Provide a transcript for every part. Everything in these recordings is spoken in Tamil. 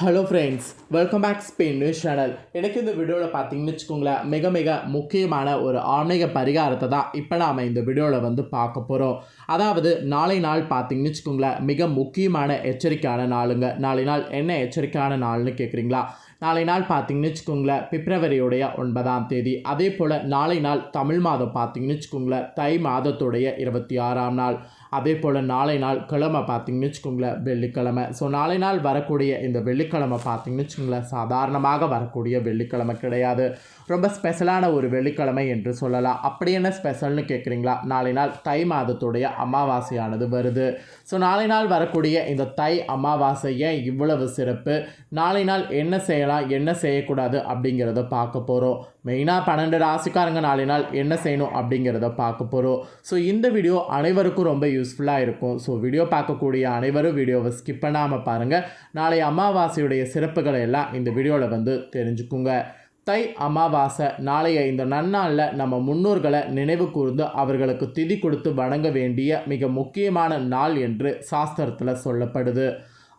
Hello friends welcome back Spain news channel எனக்கு இந்த வீடியோவில் பார்த்தீங்கன்னு வச்சுக்கோங்களேன் மிக மிக முக்கியமான ஒரு ஆன்மீக பரிகாரத்தை தான் இப்போ நாம் இந்த வீடியோவில் வந்து பார்க்க போகிறோம் அதாவது நாளை நாள் பார்த்தீங்கன்னு வச்சுக்கோங்களேன் மிக முக்கியமான எச்சரிக்கையான நாளுங்க. நாளை நாள் என்ன எச்சரிக்கையான நாள்னு கேட்குறீங்களா நாளை நாள் பார்த்தீங்கன்னு வச்சுக்கோங்களேன் பிப்ரவரியுடைய ஒன்பதாம் தேதி. அதே போல் நாளை நாள் தமிழ் மாதம் பார்த்தீங்கன்னு வச்சுக்கோங்களேன் தை மாதத்துடைய இருபத்தி ஆறாம் நாள். அதே போல் நாளை நாள் கிழமை பார்த்தீங்கன்னு வச்சுக்கோங்களேன் வெள்ளிக்கிழமை. ஸோ நாளை நாள் வரக்கூடிய இந்த வெள்ளிக்கிழமை பார்த்தீங்கன்னு வச்சுக்கோங்களேன் சாதாரணமாக வரக்கூடிய வெள்ளிக்கிழமை கிடையாது. ரொம்ப ஸ்பெஷலான ஒரு வெள்ளிக்கிழமை என்று சொல்லலாம். அப்படி என்ன ஸ்பெஷல்னு கேட்குறீங்களா நாளை நாள் தை மாதத்துடைய அமாவாசையானது வருது. ஸோ நாளை நாள் வரக்கூடிய இந்த தை அமாவாசை ஏன் இவ்வளவு சிறப்பு? நாளை நாள் என்ன செய்யலாம் என்ன செய்யக்கூடாது அப்படிங்கிறத பார்க்க போகிறோம் மெயினாக பன்னெண்டு ராசிக்காரங்க நாளை நாள் என்ன செய்யணும் அப்படிங்கிறத பார்க்க போகிறோம் ஸோ இந்த வீடியோ அனைவருக்கும் ரொம்ப யூஸ் யூஸ்ஃபுல்லாக இருக்கும். ஸோ வீடியோ பார்க்கக்கூடிய அனைவரும் வீடியோவை ஸ்கிப் பண்ணாமல் பாருங்கள் நாளை அமாவாசையுடைய சிறப்புகளை எல்லாம் இந்த வீடியோவில் வந்து தெரிஞ்சுக்குங்க. தை அமாவாசை நாளைய இந்த நன்னாளில் நம்ம முன்னோர்களை நினைவு கூர்ந்து அவர்களுக்கு திதி கொடுத்து வணங்க வேண்டிய மிக முக்கியமான நாள் என்று சாஸ்திரத்தில் சொல்லப்படுது.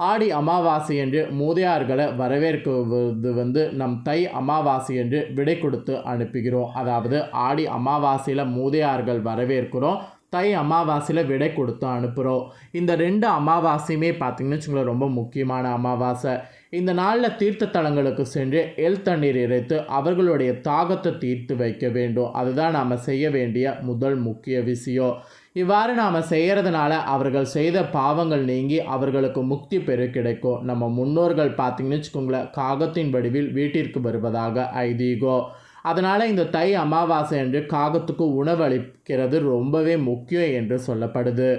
ஆடி அமாவாசை என்று மூதையார்களை வரவேற்குவது வந்து நம் தை அமாவாசை என்று விடை கொடுத்து அனுப்புகிறோம். அதாவது ஆடி அமாவாசையில் மூதையார்கள் வரவேற்கிறோம். தை அமாவாசையில் விடை கொடுத்து அனுப்புகிறோம் இந்த ரெண்டு அமாவாசையுமே பார்த்திங்கன்னு வச்சுங்களேன் ரொம்ப முக்கியமான அமாவாசை. இந்த நாளில் தீர்த்த தலங்களுக்கு சென்று எல் தண்ணீர் இறைத்து அவர்களுடைய தாகத்தை தீர்த்து வைக்க வேண்டும். அதுதான் நாம் செய்ய வேண்டிய முதல் முக்கிய விஷயம். இவ்வாறு நாம் செய்கிறதுனால அவர்கள் செய்த பாவங்கள் நீங்கி அவர்களுக்கு முக்தி பெரு கிடைக்கும். நம்ம முன்னோர்கள் பார்த்திங்கன்னு வச்சுக்கோங்களேன் காகத்தின் வடிவில் வீட்டிற்கு வருவதாக ஐதீகோ அதனால் இந்த தை அமாவாசை என்று காகத்துக்கு உணவு அளிக்கிறது ரொம்பவே முக்கியம் என்று சொல்லப்படுது.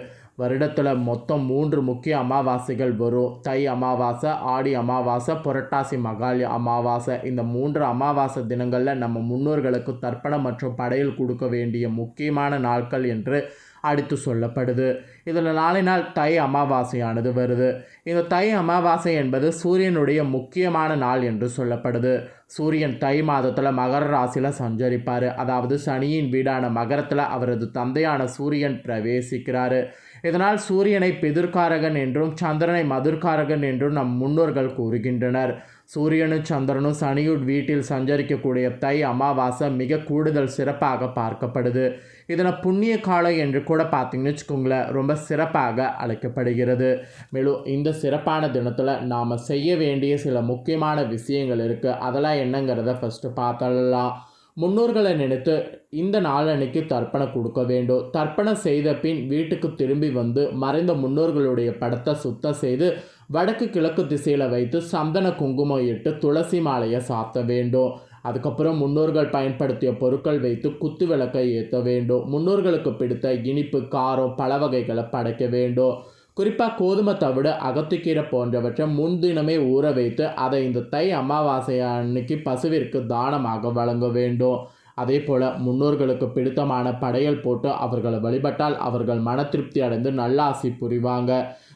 வருடத்தில் மொத்தம் மூன்று முக்கிய அமாவாசைகள் வரும். தை அமாவாசை ஆடி அமாவாசை புரட்டாசி மகாலி அமாவாசை. இந்த மூன்று அமாவாசை தினங்களில் நம்ம முன்னோர்களுக்கு தர்ப்பணம் மற்றும் படையல் கொடுக்க வேண்டிய முக்கியமான நாட்கள் என்று அடுத்து சொல்லப்படுது. இதில் நாளை நாள் தை அமாவாசையானது வருது. இந்த தை அமாவாசை என்பது சூரியனுடைய முக்கியமான நாள் என்று சொல்லப்படுது. சூரியன் தை மாதத்தில் மகர ராசியில் சஞ்சரிப்பார். அதாவது சனியின் வீடான மகரத்தில் அவரது தந்தையான சூரியன் பிரவேசிக்கிறார். இதனால் சூரியனை பிதிர்காரகன் என்றும் சந்திரனை மதுர்காரகன் என்றும் நம் முன்னோர்கள் கூறுகின்றனர். சூரியனும் சந்திரனும் சனியுட் வீட்டில் சஞ்சரிக்கக்கூடிய தை அமாவாசை மிக கூடுதல் சிறப்பாக பார்க்கப்படுது. இதனை புண்ணிய காலம் என்று கூட பார்த்தீங்கன்னு வச்சுக்கோங்களேன் ரொம்ப சிறப்பாக அழைக்கப்படுகிறது. மேலும் இந்த சிறப்பான தினத்தில் நாம் செய்ய வேண்டிய சில முக்கியமான விஷயங்கள் இருக்குது அதெல்லாம் என்னங்கிறத ஃபஸ்ட்டு பார்த்தலாம் முன்னோர்களை நினைத்து இந்த நாளன்னைக்கு தர்ப்பணம் கொடுக்க வேண்டும். தர்ப்பணம் செய்த பின் வீட்டுக்கு திரும்பி வந்து மறைந்த முன்னோர்களுடைய படத்தை சுத்தம் செய்து வடக்கு கிழக்கு திசையில் வைத்து சந்தன குங்குமம் இட்டு துளசி மாலையை சாத்த வேண்டும். அதுக்கப்புறம் முன்னோர்கள் பயன்படுத்திய பொருட்கள் வைத்து குத்து விளக்கை ஏற்ற வேண்டும். முன்னோர்களுக்கு பிடித்த இனிப்பு காரம் பல வகைகளை படைக்க வேண்டும். குறிப்பாக கோதுமை தவிடு அகத்துக்கீரை போன்றவற்றை முன்தினமே ஊற வைத்து அதை இந்த தை அமாவாசை அன்னைக்கு பசுவிற்கு தானமாக வழங்க வேண்டும். அதே போல் முன்னோர்களுக்கு பிடித்தமான படையல் போட்டு அவர்களை வழிபட்டால் அவர்கள் மன திருப்தி அடைந்து நல்லாசி புரிவாங்க.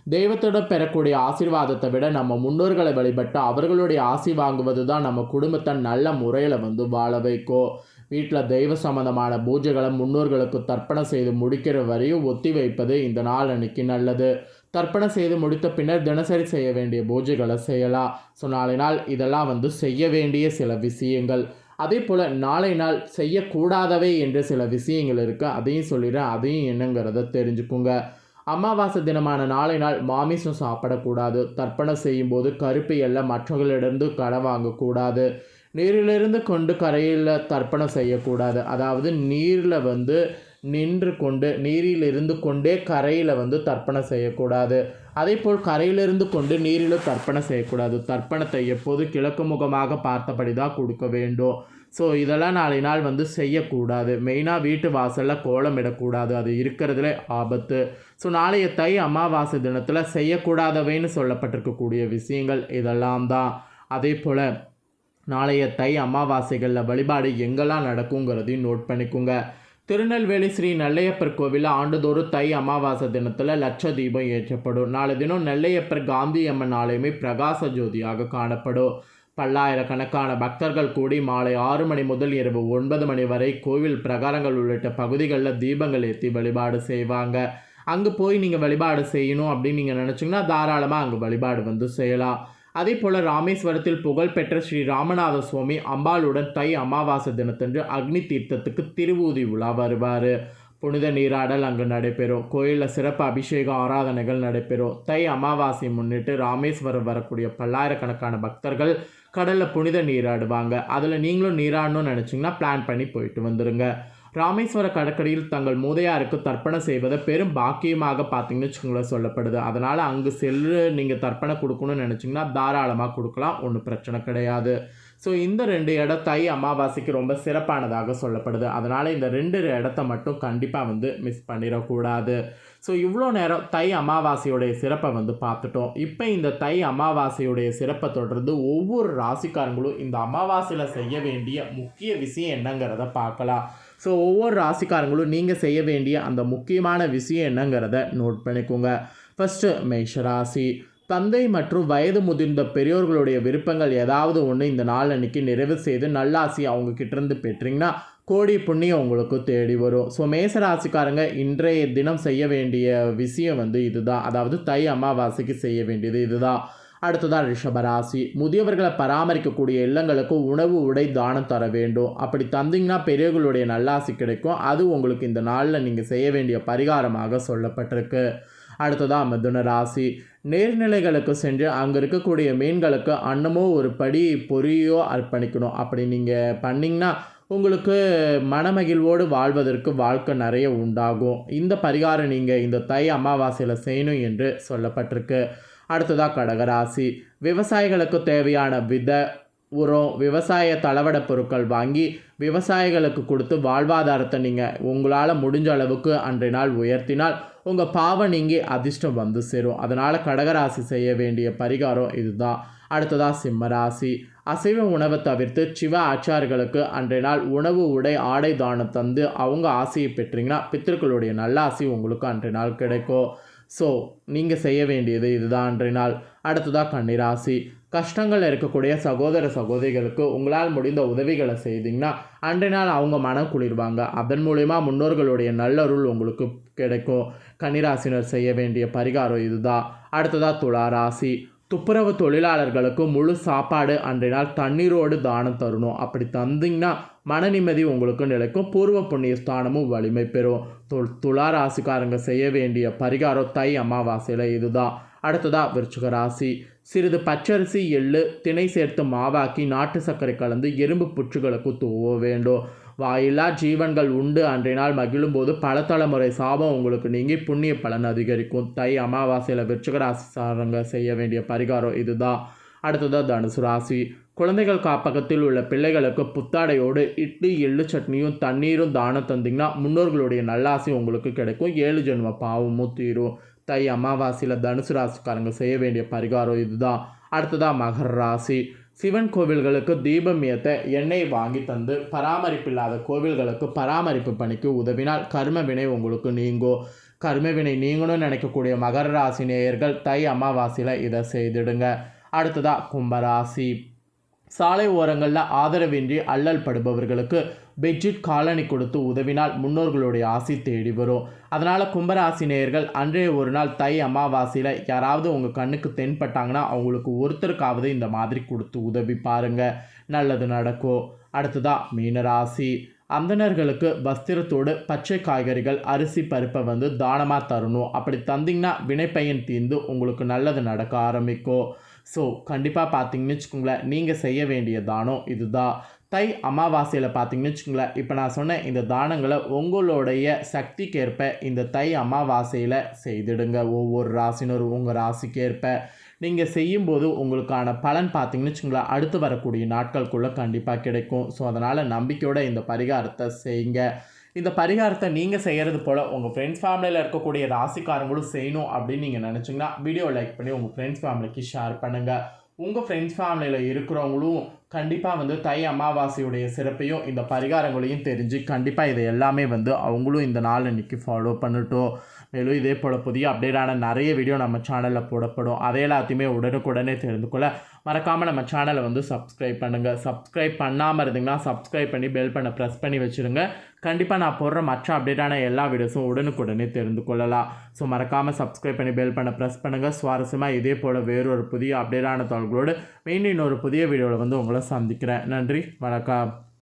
தெய்வத்திடம் பெறக்கூடிய ஆசீர்வாதத்தை விட நம்ம முன்னோர்களை வழிபட்டு அவர்களுடைய ஆசி வாங்குவது தான் நம்ம குடும்பத்தை நல்ல முறையில் வந்து வாழ வைக்கும். வீட்டில் தெய்வ சம்பந்தமான பூஜைகளை முன்னோர்களுக்கு தர்ப்பணம் செய்து முடிக்கிற வரையும் ஒத்தி வைப்பது இந்த நாள் அன்னைக்கு நல்லது. தர்ப்பணம் செய்து முடித்த பின்னர் தினசரி செய்ய வேண்டிய பூஜைகளை செய்யலாம். ஸோ நாளை நாள் இதெல்லாம் வந்து செய்ய வேண்டிய சில விஷயங்கள். அதே போல் நாளை நாள் செய்யக்கூடாதவை என்று சில விஷயங்கள் இருக்குது அதையும் சொல்லிடுறேன். அதையும் என்னங்கிறத தெரிஞ்சுக்குங்க. அமாவாசை தினமான நாளை நாள் மாமிசம் சாப்பிடக்கூடாது. தர்ப்பணம் செய்யும்போது கருப்பு எல்லாம் மற்றவர்களிடந்து கடன் வாங்கக்கூடாது. நீரிலிருந்து கொண்டு கரையில் தர்ப்பணம் செய்யக்கூடாது. அதாவது நீரில் வந்து நின்று கொண்டு நீரில் இருந்து கொண்டே கரையில் வந்து தர்ப்பணம் செய்யக்கூடாது. அதே போல் கரையிலிருந்து கொண்டு நீரிலும் தர்ப்பணம் செய்யக்கூடாது. தர்ப்பணத்தை எப்போது கிழக்கு முகமாக பார்த்தபடி தான் கொடுக்க வேண்டும். ஸோ இதெல்லாம் நாளை நாள் வந்து செய்யக்கூடாது. மெயினாக வீட்டு வாசலில் கோலம் இடக்கூடாது. அது இருக்கிறதுல ஆபத்து. ஸோ நாளைய தை அமாவாசை தினத்தில் செய்யக்கூடாதவைன்னு சொல்லப்பட்டிருக்கக்கூடிய விஷயங்கள் இதெல்லாம் தான். அதே போல் நாளைய தை அமாவாசைகளில் வழிபாடு எங்கெல்லாம் நடக்குங்கிறதையும் நோட் பண்ணிக்கோங்க. திருநெல்வேலி ஸ்ரீ நெல்லையப்பர் கோவிலில் ஆண்டுதோறும் தை அமாவாசை தினத்தில் லட்ச தீபம் ஏற்றப்படும். நாளை தினம் நெல்லையப்பர் காந்தி அம்மன் ஆலயமே பிரகாச ஜோதியாக காணப்படும். பல்லாயிரக்கணக்கான பக்தர்கள் கூடி மாலை ஆறு மணி முதல் இரவு ஒன்பது மணி வரை கோவில் பிரகாரங்கள் உள்ளிட்ட பகுதிகளில் தீபங்கள் ஏற்றி வழிபாடு செய்வாங்க. அங்கே போய் நீங்கள் வழிபாடு செய்யணும் அப்படின்னு நீங்கள் நினச்சிங்கன்னா தாராளமாக அங்கே வழிபாடு வந்து செய்யலாம். அதே போல் ராமேஸ்வரத்தில் புகழ்பெற்ற ஸ்ரீ ராமநாத சுவாமி அம்பாளுடன் தை அமாவாசை தினத்தன்று அக்னி தீர்த்தத்துக்கு திருவூதி உலா வருவார். புனித நீராடல் அங்கு நடைபெறும். கோயிலில் சிறப்பு அபிஷேக ஆராதனைகள் நடைபெறும். தை அமாவாசை முன்னிட்டு ராமேஸ்வரம் வரக்கூடிய பல்லாயிரக்கணக்கான பக்தர்கள் கடலில் புனித நீராடுவாங்க. அதில் நீங்களும் நீராடணும்னு நினச்சிங்கன்னா பிளான் பண்ணி போயிட்டு வந்துடுங்க ராமேஸ்வர கடற்கரையில் தங்கள் மூதையாருக்கு தர்ப்பணம் செய்வதை பெரும் பாக்கியமாக பார்த்தீங்கன்னு வச்சுக்கோங்களேன் சொல்லப்படுது. அதனால் அங்கு செல்லு நீங்கள் தர்ப்பணம் கொடுக்கணும்னு நினச்சிங்கன்னா தாராளமாக கொடுக்கலாம். ஒன்றும் பிரச்சனை கிடையாது. ஸோ இந்த ரெண்டு இடம் தை அமாவாசைக்கு ரொம்ப சிறப்பானதாக சொல்லப்படுது. அதனால் இந்த ரெண்டு இடத்த மட்டும் கண்டிப்பாக வந்து மிஸ் பண்ணிடக்கூடாது. ஸோ இவ்வளோ நேரம் தை அமாவாசையுடைய சிறப்பை வந்து பார்த்துட்டோம். இப்போ இந்த தை அமாவாசையுடைய சிறப்பை தொடர்ந்து ஒவ்வொரு ராசிக்காரங்களும் இந்த அமாவாசையில் செய்ய வேண்டிய முக்கிய விஷயம் என்னங்கிறத பார்க்கலாம். ஸோ ஒவ்வொரு ராசிக்காரங்களும் நீங்கள் செய்ய வேண்டிய அந்த முக்கியமான விஷயம் என்னங்கிறத நோட் பண்ணிக்கோங்க. ஃபஸ்ட்டு மேஷராசி. தந்தை மற்றும் வயது முதிர்ந்த பெரியோர்களுடைய விருப்பங்கள் ஏதாவது ஒன்று இந்த நாள் அன்னைக்கு நிறைவு செய்து நல்லாசி அவங்க கிட்டேருந்து பெற்றீங்கன்னா கோடி புண்ணியம் உங்களுக்கு தேடி வரும். ஸோ மேசராசிக்காரங்க இன்றைய தினம் செய்ய வேண்டிய விஷயம் வந்து இதுதான். அதாவது தை அமாவாசைக்கு செய்ய வேண்டியது இதுதான். அடுத்ததான் ரிஷபராசி. முதியவர்களை பராமரிக்கக்கூடிய இல்லங்களுக்கு உணவு உடை தானம் தர வேண்டும். அப்படி தந்தீங்கன்னா பெரியவர்களுடைய நல்லாசி கிடைக்கும். அது உங்களுக்கு இந்த நாளில் நீங்கள் செய்ய வேண்டிய பரிகாரமாக சொல்லப்பட்டிருக்கு. அடுத்ததாக மிதுன ராசி நேர்நிலைகளுக்கு சென்று அங்கே இருக்கக்கூடிய மீன்களுக்கு அன்னமோ ஒரு படி பொரியோ அர்ப்பணிக்கணும். அப்படி நீங்கள் பண்ணிங்கன்னா உங்களுக்கு மனமகிழ்வோடு வாழ்வதற்கு வாழ்க்கை நிறைய உண்டாகும். இந்த பரிகாரம் நீங்கள் இந்த தை அமாவாசையில் செய்யணும் என்று சொல்லப்பட்டிருக்கு. அடுத்ததாக கடகராசி. விவசாயிகளுக்கு தேவையான வித உரம் விவசாய தளவட பொருட்கள் வாங்கி விவசாயிகளுக்கு கொடுத்து வாழ்வாதாரத்தை நீங்கள் உங்களால் முடிஞ்ச அளவுக்கு அன்றைய நாள் உயர்த்தினால் உங்கள் பாவம் நீங்கி அதிர்ஷ்டம் வந்து சேரும். அதனால் கடகராசி செய்ய வேண்டிய பரிகாரம் இதுதான் அடுத்ததாக சிம்மராசி அசைவ உணவை தவிர்த்து சிவ ஆச்சார்களுக்கு அன்றைய நாள் உணவு உடை ஆடை தானம் தந்து அவங்க ஆசையை பெற்றீங்கன்னா பித்திருக்களுடைய நல்ல ஆசை உங்களுக்கு அன்றைய நாள் கிடைக்கும். ஸோ நீங்கள் செய்ய வேண்டியது இதுதான் அன்றைய நாள். அடுத்ததாக கன்னிராசி. கஷ்டங்கள் இருக்கக்கூடிய சகோதர சகோதரிகளுக்கு உங்களால் முடிந்த உதவிகளை செய்தீங்கன்னா அன்றைய நாள் அவங்க மனம் குளிர்வாங்க. அதன் மூலயமா முன்னோர்களுடைய நல்லருள் உங்களுக்கு கிடைக்கும். கன்னிராசினர் செய்ய வேண்டிய பரிகாரம் இதுதான். அடுத்ததாக துளா ராசி. துப்புரவு தொழிலாளர்களுக்கு முழு சாப்பாடு அன்றைய நாள் தண்ணீரோடு தானம் தரணும். அப்படி தந்தீங்கன்னா மன நிம்மதி உங்களுக்கு நிலைக்கும். பூர்வ புண்ணிய ஸ்தானமும் வலிமை பெறும். து துலா ராசிக்காரங்க செய்ய வேண்டிய பரிகாரம் தை அமாவாசையில் இதுதான். அடுத்ததாக விருச்சிக ராசி. சிறிது பச்சரிசி எள்ளு திணை சேர்த்து மாவாக்கி நாட்டு சர்க்கரை கலந்து எறும்பு புற்றுகளுக்கு தூவ வேண்டும். வாயில்லா ஜீவன்கள் உண்டு அன்றைய நாள் மகிழும்போது பல தலைமுறை சாபம் உங்களுக்கு நீங்கி புண்ணிய பலன் அதிகரிக்கும். தை அமாவாசையில் விருச்சிகராசி சாரங்க செய்ய வேண்டிய பரிகாரம் இதுதான். அடுத்ததாக தனுசு ராசி. குழந்தைகள் காப்பகத்தில் உள்ள பிள்ளைகளுக்கு புத்தாடையோடு இட்லி எள்ளு சட்னியும் தண்ணீரும் தானம் தந்தீங்கன்னா முன்னோர்களுடைய நல்லாசி உங்களுக்கு கிடைக்கும். ஏழு ஜென்ம பாவமும் தீரும். தை அமாவாசையில் தனுசு ராசிக்காரங்க செய்ய வேண்டிய பரிகாரம் இதுதான். அடுத்ததாக மகர ராசி. சிவன் கோவில்களுக்கு தீபம் ஏற்ற எண்ணெய் வாங்கி தந்து பராமரிப்பு இல்லாத கோவில்களுக்கு பராமரிப்பு பணிக்கு உதவினால் கர்ம வினை உங்களுக்கு நீங்கும் கர்ம வினை நீங்கணும்னு நினைக்கக்கூடிய மகர ராசி நேயர்கள் தை அமாவாசையில் இதை செய்திடுங்க. அடுத்ததாக கும்பராசி. சாலை ஓரங்களில் ஆதரவின்றி அல்லல் படுபவர்களுக்கு பெட்ஷீட் காலனி கொடுத்து உதவினால் முன்னோர்களுடைய ஆசி தேடி வரும். அதனால் கும்பராசி நேயர்கள் அன்றைய ஒரு நாள் தை அமாவாசையில் யாராவது உங்கள் கண்ணுக்கு தென்பட்டாங்கன்னா அவங்களுக்கு ஒருத்தருக்காவது இந்த மாதிரி கொடுத்து உதவி பாருங்கள் நல்லது நடக்கும். அடுத்ததாக மீனராசி அந்தணர்களுக்கு வஸ்திரத்தோடு பச்சை காய்கறிகள் அரிசி பருப்பை வந்து தானமாக தரணும். அப்படி தந்தீங்கன்னா வினைப்பயன் தீர்ந்து உங்களுக்கு நல்லது நடக்க ஆரம்பிக்கும். ஸோ கண்டிப்பாக பார்த்தீங்கன்னு வச்சுக்கோங்களேன் நீங்கள் செய்ய வேண்டிய தானம் இதுதான். தை அமாவாசையில் பார்த்தீங்கன்னு வச்சுக்கோங்களேன் இப்போ நான் சொன்ன இந்த தானங்களை உங்களுடைய சக்திக்கேற்ப இந்த தை அமாவாசையில் செய்திடுங்க. ஒவ்வொரு ராசினரும் உங்கள் ராசிக்கேற்ப. நீங்கள் செய்யும்போது உங்களுக்கான பலன் பார்த்தீங்கன்னு வச்சுக்கோங்களேன் அடுத்து வரக்கூடிய நாட்களுக்குள்ளே கண்டிப்பாக கிடைக்கும். ஸோ அதனால் நம்பிக்கையோட இந்த பரிகாரத்தை செய்யுங்க. இந்த பரிகாரத்தை நீங்கள் செய்கிறது போல் உங்கள் ஃப்ரெண்ட்ஸ் ஃபேமிலியில் இருக்கக்கூடிய ராசிக்காரங்களும் செய்யணும் அப்படின்னு நீங்கள் நினச்சிங்கன்னா வீடியோ லைக் பண்ணி உங்கள் ஃப்ரெண்ட்ஸ் ஃபேமிலிக்கு ஷேர் பண்ணுங்கள் உங்கள் ஃப்ரெண்ட்ஸ் ஃபேமிலியில் இருக்கிறவங்களும் கண்டிப்பாக வந்து தை அமாவாசையுடைய சிறப்பையும் இந்த பரிகாரங்களையும் தெரிஞ்சு கண்டிப்பாக இதை எல்லாமே வந்து அவங்களும் இந்த நாள் அன்றைக்கி ஃபாலோ பண்ணட்டும். மேலும் இதே போல் புதிய அப்டேட்டான நிறைய வீடியோ நம்ம சேனலில் போடப்படும். அதை எல்லாத்தையுமே உடனுக்குடனே தெரிந்து கொள்ள மறக்காமல் நம்ம சேனலை வந்து சப்ஸ்கிரைப் பண்ணுங்கள் சப்ஸ்கிரைப் பண்ணாமல் இருந்தீங்கன்னா சப்ஸ்கிரைப் பண்ணி பெல் பண்ண ப்ரெஸ் பண்ணி வச்சுருங்க. கண்டிப்பாக நான் போடுற மற்ற அப்டேட்டான எல்லா வீடியோஸும் உடனுக்குடனே தெரிந்து கொள்ளலாம். ஸோ மறக்காமல் சப்ஸ்கிரைப் பண்ணி பெல் பண்ண ப்ரெஸ் பண்ணுங்கள் சுவாரஸ்யமாக இதே போல் வேறொரு புதிய அப்டேட்டான தகவல்களோடு மீண்டும் இன்னொரு புதிய வீடியோவில் வந்து உங்களை சந்திக்கிறேன். நன்றி வணக்கம்.